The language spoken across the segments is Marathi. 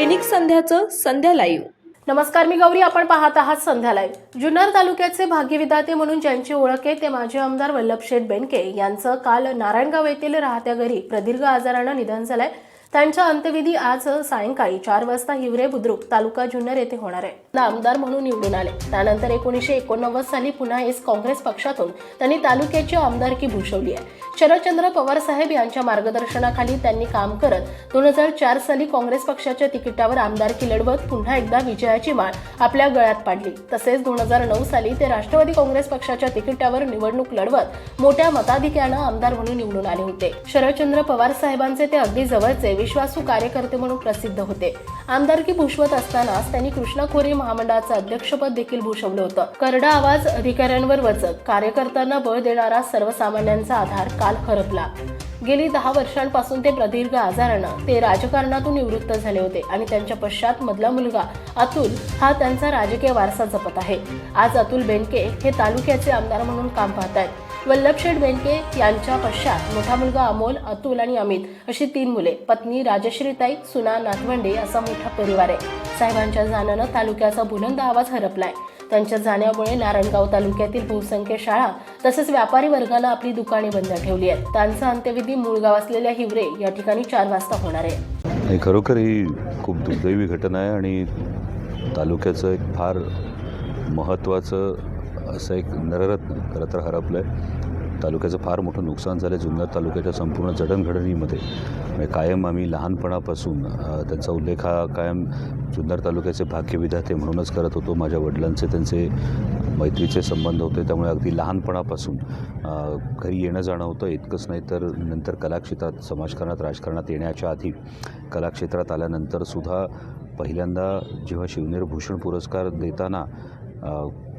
दैनिक संध्याचं संध्या लाईव्ह नमस्कार मी गौरी. आपण पाहत आहात संध्या लाईव्ह जुन्नर तालुक्याचे भाग्यविधाते म्हणून ज्यांची ओळख आहे ते माजी आमदार वल्लभशेठ बेनके यांचं काल नारायणगाव येथील राहत्या घरी प्रदीर्घ आजारानं निधन झालंय. त्यांचा अंत्यविधी आज सायंकाळी चार वाजता हिवरे बुद्रुक तालुका जुन्नर येथे होणार आहे. आमदार म्हणून निवडून आले. त्यानंतर एकोणीसशे एकोणनव्वद साली पुन्हा एस काँग्रेस पक्षातून त्यांनी तालुक्याची आमदारकी भूषवली आहे. शरदचंद्र पवार साहेब यांच्या मार्गदर्शनाखाली त्यांनी काम करत दोन हजार चार साली काँग्रेस पक्षाच्या तिकिटावर आमदारकी लढवत पुन्हा एकदा विजयाची माळ आपल्या गळ्यात पाडली. तसेच दोन हजार नऊ साली ते राष्ट्रवादी काँग्रेस पक्षाच्या तिकिटावर निवडणूक लढवत मोठ्या मताधिक्यानं आमदार म्हणून निवडून आले होते. शरदचंद्र पवार साहेबांचे ते अगदी जवळचे विश्वासू कार्यकर्ते म्हणून प्रसिद्ध होते. आमदारकी भूषवत असतानाच त्यांनी कृष्णा खोरे महामंडळाचं अध्यक्षपद देखील भूषवलं होतं. करडा आवाज अधिकाऱ्यांवर वचक. कार्यकर्त्यांना बळ देणारा सर्वसामान्यांचा आधार काल हरपला. गेली दहा वर्षांपासून ते प्रदीर्घ आजारानं ते राजकारणातून निवृत्त झाले होते आणि त्यांच्या पश्चात मधला मुलगा अतुल हा त्यांचा राजकीय वारसा जपत आहे. आज अतुल बेनके हे तालुक्याचे आमदार म्हणून काम पाहत आहेत वल्लभशेठ बेनके यांच्या पश्चात मोठा मुलगा अमोल अतुल आणि अमित अशी तीन मुले पत्नी राजश्रीताई सुना नाथवंडे असा मोठा परिवार आहे. साहेबांच्या जाण्यानं तालुक्याचा बुलंद आवाज हरपलाय. त्यांच्या जाण्यामुळे नारायणगाव तालुक्यातील बहुसंख्य शाळा तसेच व्यापारी वर्गानं आपली दुकाने बंद ठेवली आहेत. त्यांचा अंत्यविधी मूळ गाव असलेल्या हिवरे या ठिकाणी चार वाजता होणार आहे. खरोखर ही खूप दुर्दैवी घटना आहे आणि तालुक्याचं एक फार महत्त्वाचं असं एक नररत्न खरं तर हरपलं आहे तालुक्याचं फार मोठं नुकसान झालं आहे जुन्नर तालुक्याच्या संपूर्ण जडणघडणीमध्ये. म्हणजे कायम आम्ही लहानपणापासून त्यांचा उल्लेख हा कायम जुन्नर तालुक्याचे भाग्यविधाते म्हणूनच करत होतो. माझ्या वडिलांचे त्यांचे मैत्रीचे संबंध होते. त्यामुळे अगदी लहानपणापासून घरी येणं जाणं होतं. इतकंच नाही तर नंतर कलाक्षेत्रात समाजकारणात राजकारणात येण्याच्या आधी कलाक्षेत्रात आल्यानंतर सुद्धा पहिल्यांदा जेव्हा शिवनेर भूषण पुरस्कार देताना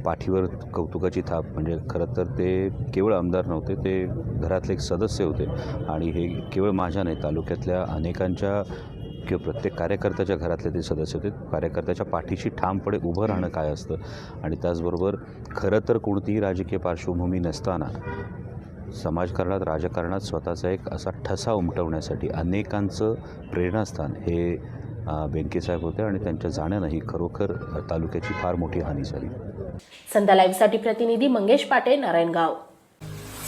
पाठीवर कौतुकाची थाप. म्हणजे खरं तर ते केवळ आमदार नव्हते ते घरातले एक सदस्य होते. आणि हे केवळ माझ्या नाही तालुक्यातल्या अनेकांच्या किंवा प्रत्येक कार्यकर्त्याच्या घरातले ते सदस्य होते. कार्यकर्त्याच्या पाठीशी ठामपणे उभं राहणं काय असतं? आणि त्याचबरोबर खरं तर कोणतीही राजकीय पार्श्वभूमी नसताना समाजकारणात राजकारणात स्वतःचा एक असा ठसा उमटवण्यासाठी अनेकांचं प्रेरणास्थान हे अ, होते. आणि त्यांच्या जाण्यानं ही खरोखर तालुक्याची फार मोठी हानी झाली. संध्या लाईव्हसाठी प्रतिनिधी मंगेश पाटे नारायणगाव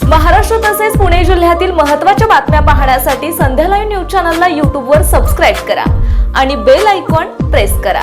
महाराष्ट्र तसेच पुणे जिल्ह्यातील महत्त्वाच्या बातम्या पाहण्यासाठी संध्या लाईव्ह न्यूज चॅनलला यूट्यूबवर सबस्क्राईब करा आणि बेल आयकॉन प्रेस करा.